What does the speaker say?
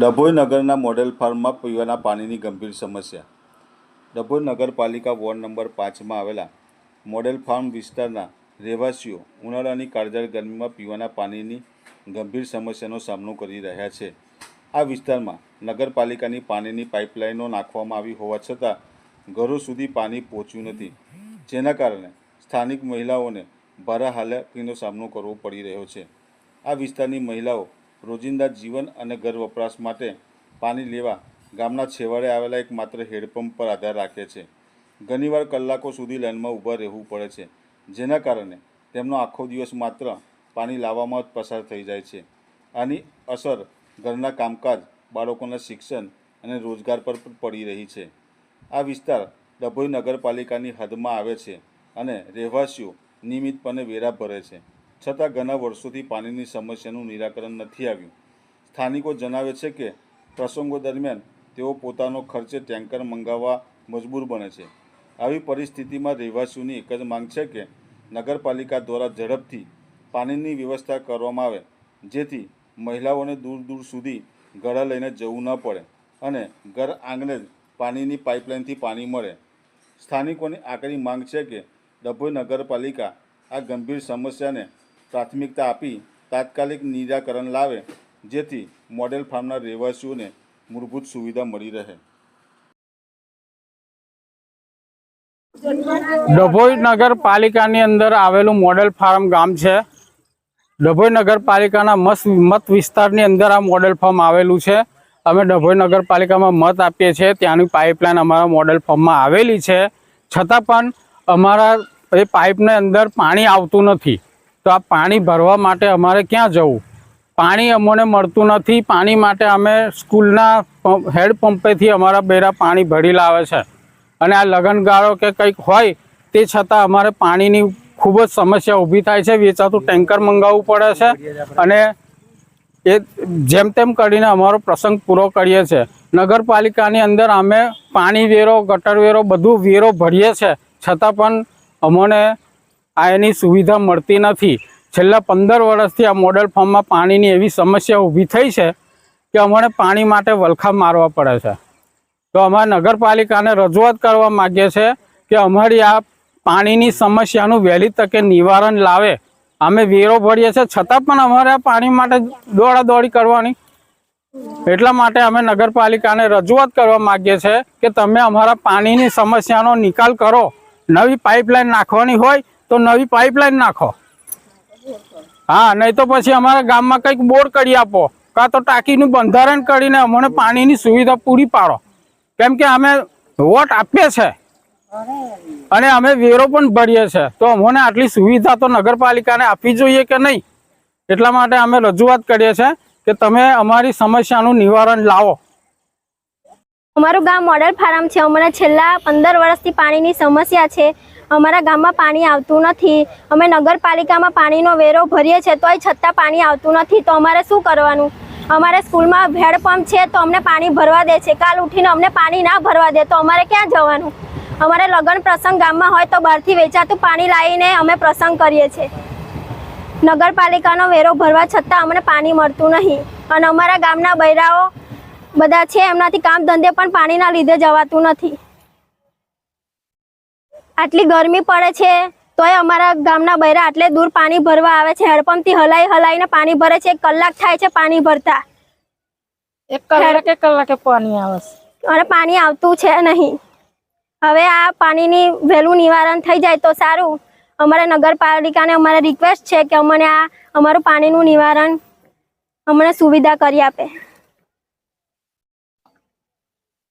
ડભોઈ નગરના મોડેલ ફાર્મમાં પીવાના પાણીની ગંભીર સમસ્યા. ડભોઈ નગરપાલિકા વોર્ડ નંબર પાંચમાં આવેલા મોડેલ ફાર્મ વિસ્તારના રહેવાસીઓ ઉનાળાની કાળઝાળ ગરમીમાં પીવાના પાણીની ગંભીર સમસ્યાનો સામનો કરી રહ્યા છે. આ વિસ્તારમાં નગરપાલિકાની પાણીની પાઇપલાઇનો નાખવામાં આવી હોવા છતાં ઘરો સુધી પાણી પહોંચ્યું નથી. જેના કારણે સ્થાનિક મહિલાઓને ભારે હાલાકીનો સામનો કરવો પડી રહ્યો છે. આ વિસ્તારની મહિલાઓ રોજિંદા જીવન અને ઘર વપરાશ માટે પાણી લેવા ગામના છેવાડે આવેલા એક માત્ર હેડપંપ પર આધાર રાખે છે. ઘણીવાર કલાકો સુધી લાઇનમાં ઊભા રહેવું પડે છે, જેના કારણે તેમનો આખો દિવસ માત્ર પાણી લાવવામાં જ પસાર થઈ જાય છે. આની અસર ઘરના કામકાજ, બાળકોના શિક્ષણ અને રોજગાર પર પડી રહી છે. આ વિસ્તાર ડભોઈ નગરપાલિકાની હદમાં આવે છે અને રહેવાસીઓ નિયમિતપણે વેરા ભરે છે. છતાં ઘણા વર્ષોથી પાણીની સમસ્યાનું નિરાકરણ નથી આવ્યું. સ્થાનિકો જણાવે છે કે, પ્રસંગો દરમિયાન તેઓ પોતાનો ખર્ચે ટેન્કર મંગાવવા મજબૂર બને છે. આવી પરિસ્થિતિમાં રહેવાસીઓની એક જ માંગ છે કે, નગરપાલિકા દ્વારા ઝડપથી પાણીની વ્યવસ્થા કરવામાં આવે, જેથી મહિલાઓને દૂર દૂર સુધી ઘડા લઈને જવું ન પડે અને ઘર આંગણે જ પાણીની પાઇપલાઇનથી પાણી મળે. સ્થાનિકોની આકરી માંગ છે કે, ડભોઈ નગરપાલિકા આ ગંભીર સમસ્યાને પ્રાથમિકતા આપી તાત્કાલિક નિરાકરણ લાવે, જેથી મોડેલ ફાર્મના રહેવાસીઓને મૂળભૂત સુવિધા મળી રહે. ડભોઈ નગરપાલિકાની અંદર આવેલું મોડેલ ફાર્મ ગામ છે. ડભોઈ નગરપાલિકાના મત મત વિસ્તારની અંદર આ મોડેલ ફાર્મ આવેલું છે. અમે ડભોઈ નગરપાલિકામાં મત આપીએ છીએ. ત્યાંની પાઇપલાઇન અમારા મોડેલ ફાર્મમાં આવેલી છે. છતાં પણ અમારા એ પાઇપની અંદર પાણી આવતું નથી. તો આ પાણી ભરવા માટે અમારે ક્યાં જવું? પાણી અમને મળતું નથી. પાણી માટે અમે સ્કૂલના હેડ પંપેથી અમારા બેરા પાણી ભરી લાવે છે. અને આ લગનગાળો કે કંઈક હોય, તે છતાં અમારે પાણીની ખૂબ જ સમસ્યા ઊભી થાય છે. વેચાતું ટેન્કર મંગાવવું પડે છે. અને એ જેમ તેમ કરીને અમારો પ્રસંગ પૂરો કરીએ છીએ નગરપાલિકાની અંદર અમે પાણી વેરો, ગટર વેરો, બધું વેરો ભરીએ છીએ છતાં પણ અમને આ એની સુવિધા મળતી નથી. છેલ્લા પંદર વર્ષથી આ મોડલ ફોર્મમાં પાણીની એવી સમસ્યા ઊભી થઈ છે કે અમારે પાણી માટે વલખા મારવા પડે છે. તો અમારા નગરપાલિકાને રજૂઆત કરવા માગીએ છીએ કે અમારી આ પાણીની સમસ્યાનું વહેલી તકે નિવારણ લાવે. અમે વેરો ભરીએ છીએ, છતાં પણ અમારે આ પાણી માટે દોડાદોડી કરવાની. એટલા માટે અમે નગરપાલિકાને રજૂઆત કરવા માગીએ છીએ કે તમે અમારા પાણીની સમસ્યાનો નિકાલ કરો. નવી પાઇપલાઇન નાખવાની હોય તો નવી પાઇપલાઇન નાખો. હા, નહીં તો પછી અમારા ગામમાં કંઈક બોર કરી આપો. કાં તો ટાંકીનું બંધારણ કરીને અમને પાણીની સુવિધા પૂરી પાડો. કેમ કે અમે વોટ આપીએ છે. અને અમે વેરો પણ ભરીએ છીએ તો અમને આટલી સુવિધા તો નગરપાલિકાને આપવી જોઈએ કે નહીં? એટલા માટે અમે રજૂઆત કરીએ છીએ કે તમે અમારી સમસ્યાનું નિવારણ લાવો. અમારું ગામ મોડલ ફાર્મ છે. અમને છેલ્લા પંદર વર્ષથી પાણીની સમસ્યા છે. અમારા ગામમાં પાણી આવતું નથી. અમે નગરપાલિકામાં પાણીનો વેરો ભરીએ છીએ તોય છતાં પાણી આવતું નથી. તો અમારે શું કરવાનું? અમારે સ્કૂલમાં હેડપંપ છે તો અમને પાણી ભરવા દે છે. કાલ ઉઠીને અમને પાણી ના ભરવા દે તો અમારે ક્યાં જવાનું? અમારે લગ્ન પ્રસંગ ગામમાં હોય તો બહારથી વેચાતું પાણી લાવીને અમે પ્રસંગ કરીએ છીએ. નગરપાલિકાનો વેરો ભરવા છતાં અમને પાણી મળતું નહીં. અને અમારા ગામના બૈરાઓ બધા છે એમનાથી કામ ધંધે પણ પાણીના લીધે જવાતું નથી. આટલી ગરમી પડે છે તોય અમારા ગામના બૈરા આટલે દૂર પાણી ભરવા આવે છે હેડપંપથી હલાઈ હલાઈને પાણી ભરે છે એક કલાક થાય છે પાણી ભરતા. એક કલાકે કલાકે પાણી આવે છે. અને પાણી આવતું છે નહીં. હવે આ પાણીની વહેલું નિવારણ થઈ જાય તો સારું. અમારા નગરપાલિકાને અમારે રિક્વેસ્ટ છે કે અમને આ અમારું પાણીનું નિવારણ અમને સુવિધા કરી આપે.